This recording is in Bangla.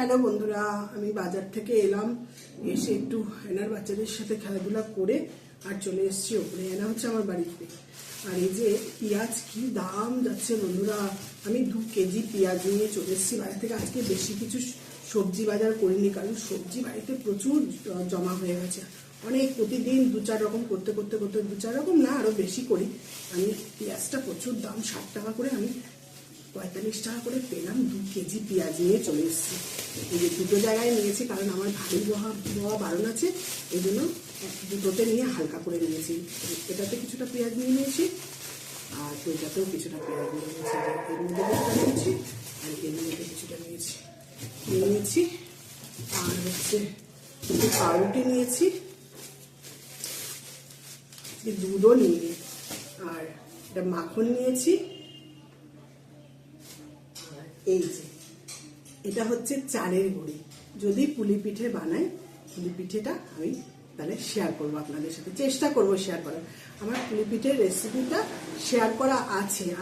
হ্যালো বন্ধুরা, আমি বাজার থেকে এলাম। এসে একটু এনার বাচ্চাদের সাথে খেলাধুলা করে আর চলে এসেছি ওপরে। এনা হচ্ছে আমার বাড়িতে। আর এই যে পেঁয়াজ কি দাম যাচ্ছে বন্ধুরা, আমি দু কেজি পেঁয়াজ নিয়ে চলে এসেছি বাড়ি থেকে। আজকে বেশি কিছু সবজি বাজার করিনি, কারণ সবজি বাড়িতে প্রচুর জমা হয়ে গেছে। অনেক প্রতিদিন দু চার রকম করতে করতে করতে দু চার রকম না আরও বেশি করি। আমি পেঁয়াজটা প্রচুর দাম, ষাট টাকা করে আমি পঁয়তাল্লিশ টাকা করে পেলাম, দু কেজি পেঁয়াজ নিয়ে চলে এসেছি। এই যে দুটো জায়গায় নিয়েছি, কারণ আমার ভারী বহা বহা বারণ আছে, এই জন্য দুটোতে নিয়ে হালকা করে নিয়েছি। এটাতে কিছুটা পেঁয়াজ নিয়ে নিয়েছি, আর ওইটাতেও কিছুটা পেঁয়াজ নিয়ে নিয়েছি। এর মধ্যে কিছুটা নিয়েছি, আর এর মধ্যে কিছুটা নিয়েছি। নিয়ে নিয়েছি, আর হচ্ছে একটু পাউরুটি নিয়েছি দুধও নিয়ে আর এটা মাখন নিয়েছি, আর এই যে এটা হচ্ছে চালের গুঁড়ি। যদি পুলি পিঠে বানাই পুলি পিঠেটা আমি তাহলে শেয়ার করব আপনাদের সাথে। চেষ্টা করব শেয়ার করার। আমার পুলি পিঠের রেসিপিটা শেয়ার করা আছে।